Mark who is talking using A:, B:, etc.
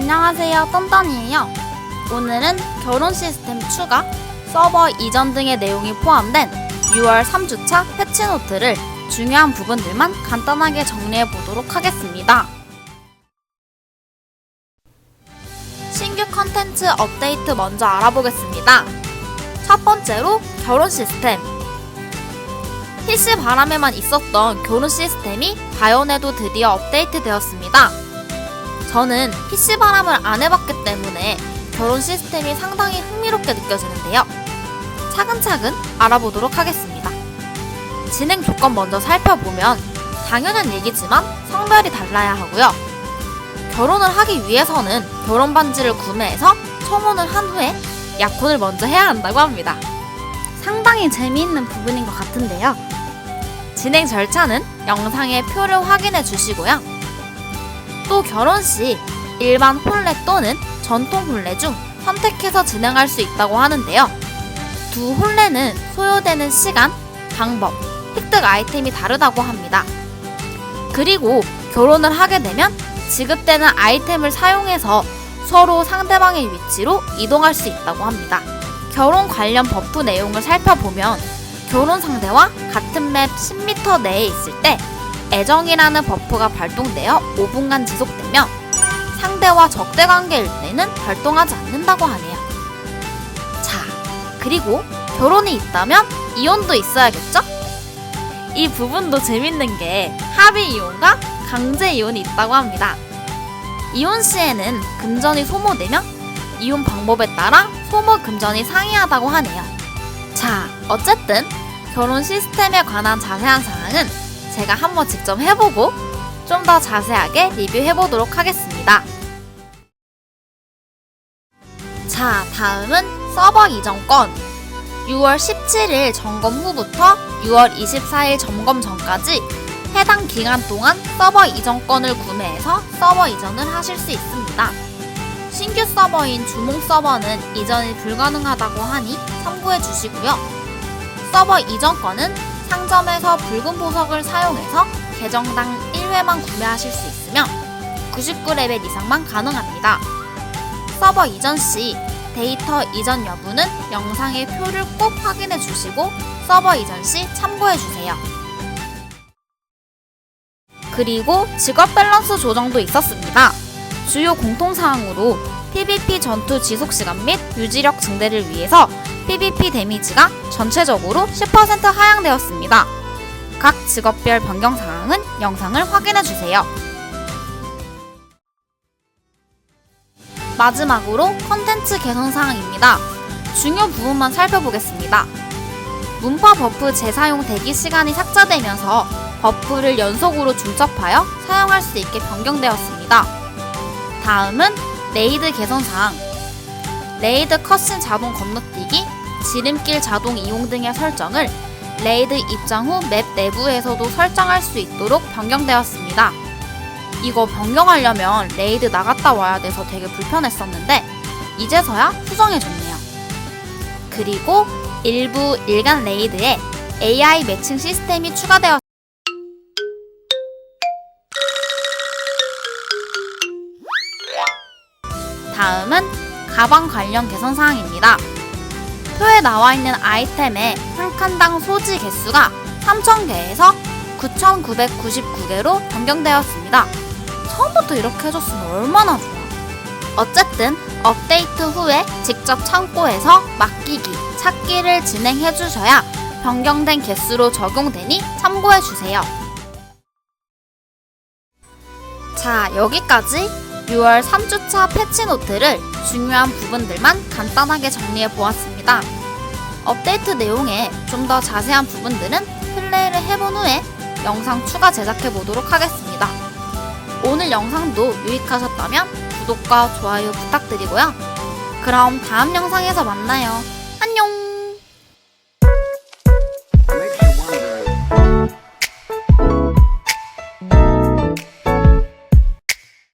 A: 안녕하세요, 똔똔이에요. 오늘은 결혼 시스템 추가, 서버 이전 등의 내용이 포함된 6월 3주차 패치노트를 중요한 부분들만 간단하게 정리해 보도록 하겠습니다. 신규 컨텐츠 업데이트 먼저 알아보겠습니다. 첫 번째로 결혼 시스템. PC 바람에만 있었던 결혼 시스템이 다연에도 드디어 업데이트 되었습니다. 저는 PC 바람을 안 해봤기 때문에 결혼 시스템이 상당히 흥미롭게 느껴지는데요. 차근차근 알아보도록 하겠습니다. 진행 조건 먼저 살펴보면 당연한 얘기지만 성별이 달라야 하고요. 결혼을 하기 위해서는 결혼 반지를 구매해서 청혼을 한 후에 약혼을 먼저 해야 한다고 합니다. 상당히 재미있는 부분인 것 같은데요. 진행 절차는 영상의 표를 확인해 주시고요. 또 결혼 시 일반 혼례 또는 전통 혼례 중 선택해서 진행할 수 있다고 하는데요. 두 혼례는 소요되는 시간, 방법, 획득 아이템이 다르다고 합니다. 그리고 결혼을 하게 되면 지급되는 아이템을 사용해서 서로 상대방의 위치로 이동할 수 있다고 합니다. 결혼 관련 버프 내용을 살펴보면 결혼 상대와 같은 맵 10m 내에 있을 때 애정이라는 버프가 발동되어 5분간 지속되며 상대와 적대 관계일 때는 발동하지 않는다고 하네요. 자, 그리고 결혼이 있다면 이혼도 있어야겠죠? 이 부분도 재밌는 게 합의 이혼과 강제 이혼이 있다고 합니다. 이혼 시에는 금전이 소모되며 이혼 방법에 따라 소모 금전이 상이하다고 하네요. 자, 어쨌든 결혼 시스템에 관한 자세한 사항은 제가 한번 직접 해보고 좀 더 자세하게 리뷰해보도록 하겠습니다. 자, 다음은 서버 이전 건. 6월 17일 점검 후부터 6월 24일 점검 전까지 해당 기간 동안 서버 이전권을 구매해서 서버 이전을 하실 수 있습니다. 신규 서버인 주몽 서버는 이전이 불가능하다고 하니 참고해 주시고요. 서버 이전권은 상점에서 붉은 보석을 사용해서 계정당 1회만 구매하실 수 있으며 99레벨 이상만 가능합니다. 서버 이전 시 데이터 이전 여부는 영상의 표를 꼭 확인해 주시고 서버 이전 시 참고해 주세요. 그리고 직업 밸런스 조정도 있었습니다. 주요 공통사항으로 PVP 전투 지속 시간 및 유지력 증대를 위해서 PVP 데미지가 전체적으로 10% 하향되었습니다. 각 직업별 변경 사항은 영상을 확인해 주세요. 마지막으로 컨텐츠 개선 사항입니다. 중요 부분만 살펴보겠습니다. 문파 버프 재사용 대기 시간이 삭제되면서 버프를 연속으로 중첩하여 사용할 수 있게 변경되었습니다. 다음은 레이드 개선 사항. 레이드 컷신 자동 건너뛰기, 지름길 자동 이용 등의 설정을 레이드 입장 후 맵 내부에서도 설정할 수 있도록 변경되었습니다. 이거 변경하려면 레이드 나갔다 와야 돼서 되게 불편했었는데 이제서야 수정해줬네요. 그리고 일부 일간 레이드에 AI 매칭 시스템이 추가되었 다음은 가방 관련 개선 사항입니다. 표에 나와 있는 아이템의 한 칸당 소지 개수가 3,000개에서 9,999개로 변경되었습니다. 처음부터 이렇게 해줬으면 얼마나 좋아. 어쨌든 업데이트 후에 직접 창고에서 맡기기, 찾기를 진행해 주셔야 변경된 개수로 적용되니 참고해 주세요. 자, 여기까지 6월 3주차 패치 노트를 중요한 부분들만 간단하게 정리해 보았 습니다. 업데이트 내용에 좀 더 자세한 부분들은 플레이를 해본 후에 영상 추가 제작해 보도록 하겠습니다. 오늘 영상도 유익하셨다면 구독과 좋아요 부탁드리고요. 그럼 다음 영상에서 만나요.